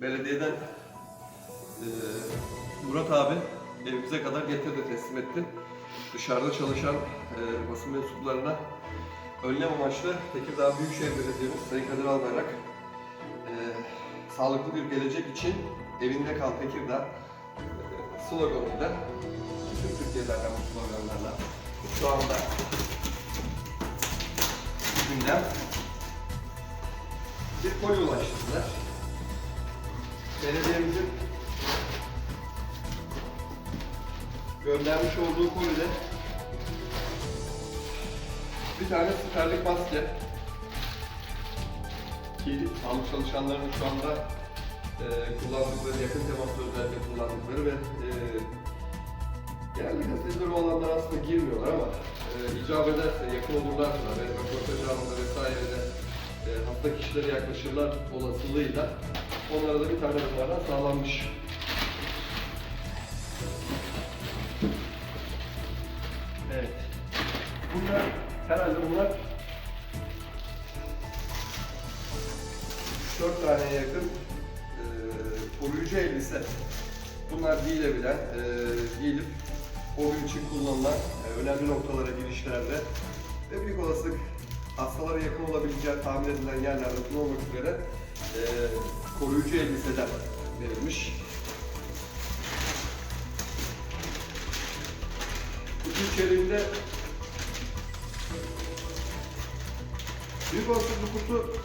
belediyeden e, Murat abi evimize kadar getirdi, teslim etti. Dışarıda çalışan e, basın mensuplarına önlem amaçlı Tekirdağ Büyükşehir Belediye'miz Sayın Kadir Albayrak e, sağlıklı bir gelecek için evinde kal Tekirdağ e, sloganıyla bütün Türkiye'lerden bu sloganlarla şu anda gündem bir koli ulaştırdılar. Belediyemizin göndermiş olduğu kolide bir tane siperlik maske. Ki sağlık çalışanlarının şu anda e, kullandıkları, yakın temasla özellikle kullandıkları ve e, genellikle tedbir olanlar aslında girmiyorlar ama e, icap ederse, yakın olurlarsa ve röportaj anında vesairede e, hasta kişilere yaklaşırlar olasılığıyla onlara da bir tane bunlardan sağlanmış. Evet. Bunlar, herhalde bunlar 4 taneye yakın e, koruyucu elbise. Bunlar giyilebilen, e, giyilip o gün için kullanılan e, önemli noktalara girişlerde ve büyük olasılık hastalara yakın olabileceği tahmin edilen yerlerde kullanılmak üzere e, koruyucu elbiseler verilmiş. Kutu içeriğinde büyük olasılık bu kutu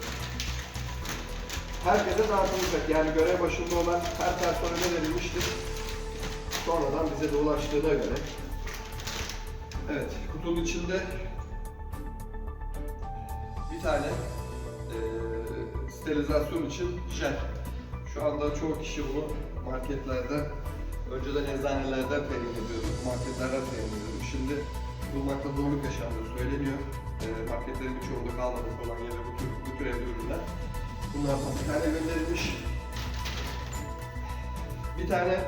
herkese dağıtılacak. Yani görev başında olan her personele verilmiştir. Sonradan bize de ulaştığına göre. Evet, kutunun içinde bir tane eee sterilizasyon için jel. Şu anda çoğu kişi bunu marketlerde, önceden eczanelerden temin ediyordu, marketlerden temin ediyordu. Şimdi bulmakta zorluk yaşandığı söyleniyor. Eee marketlerin birçoğunda kalmamış olan yere bu tür, bu tür evde ürünler. Bunlardan bir tane gönderilmiş. Bir tane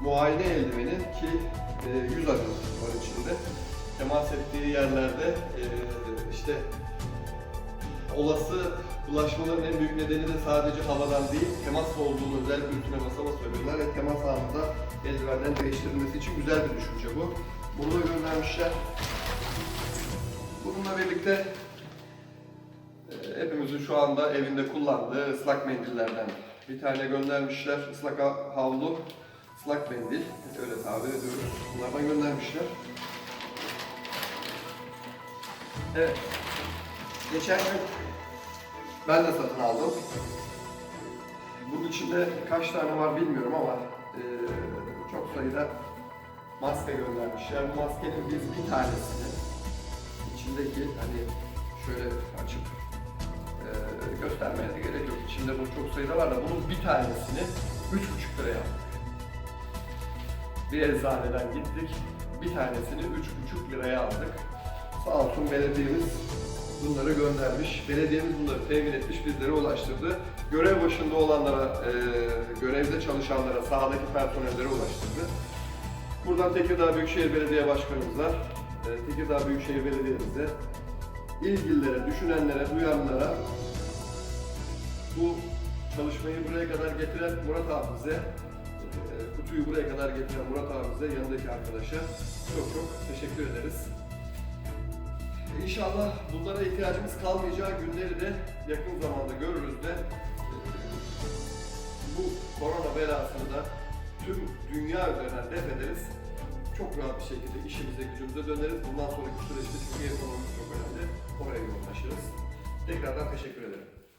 muayene eldiveni ki e, yüz akımı var içinde. Temas ettiği yerlerde e, işte olası bulaşmaların en büyük nedeni de sadece havadan değil, temas olduğunu özellikle üstüne basa basa söylüyorlar ve temas anında eldivenlerin değiştirilmesi için güzel bir düşünce bu. Bunu da göndermişler. Bununla birlikte e, hepimizin şu anda evinde kullandığı ıslak mendillerden bir tane göndermişler. Islak ha- havlu, ıslak mendil, öyle tabir ediyoruz. Bunlardan göndermişler. Evet. Geçen gün ben de satın aldım. Bunun içinde kaç tane var bilmiyorum ama e, çok sayıda maske göndermişler. Bu maskenin biz bir tanesini içindeki hani şöyle açıp e, göstermeye de gerek yok. İçinde bu çok sayıda var da bunun bir tanesini 3,5 liraya aldık. Bir eczaneden gittik. Bir tanesini 3,5 liraya aldık. Sağ olsun belediyemiz bunları göndermiş. Belediyemiz bunları temin etmiş, bizlere ulaştırdı. Görev başında olanlara, e, görevde çalışanlara, sahadaki personellere ulaştırdı. Buradan Tekirdağ Büyükşehir Belediye Başkanımıza, e, Tekirdağ Büyükşehir Belediye'mize, ilgililere, düşünenlere, duyanlara bu çalışmayı buraya kadar getiren Murat abimize, e, kutuyu buraya kadar getiren Murat abimize, yanındaki arkadaşa çok çok teşekkür ederiz. Ee, inşallah bunlara ihtiyacımız kalmayacağı günleri de yakın zamanda görürüz de ee, bu korona belasını da tüm dünya üzerinden def ederiz. Çok rahat bir şekilde işimize gücümüze döneriz. Bundan sonraki süreçte Türkiye ekonomisi çok önemli. Oraya yoğunlaşırız. Tekrardan teşekkür ederim.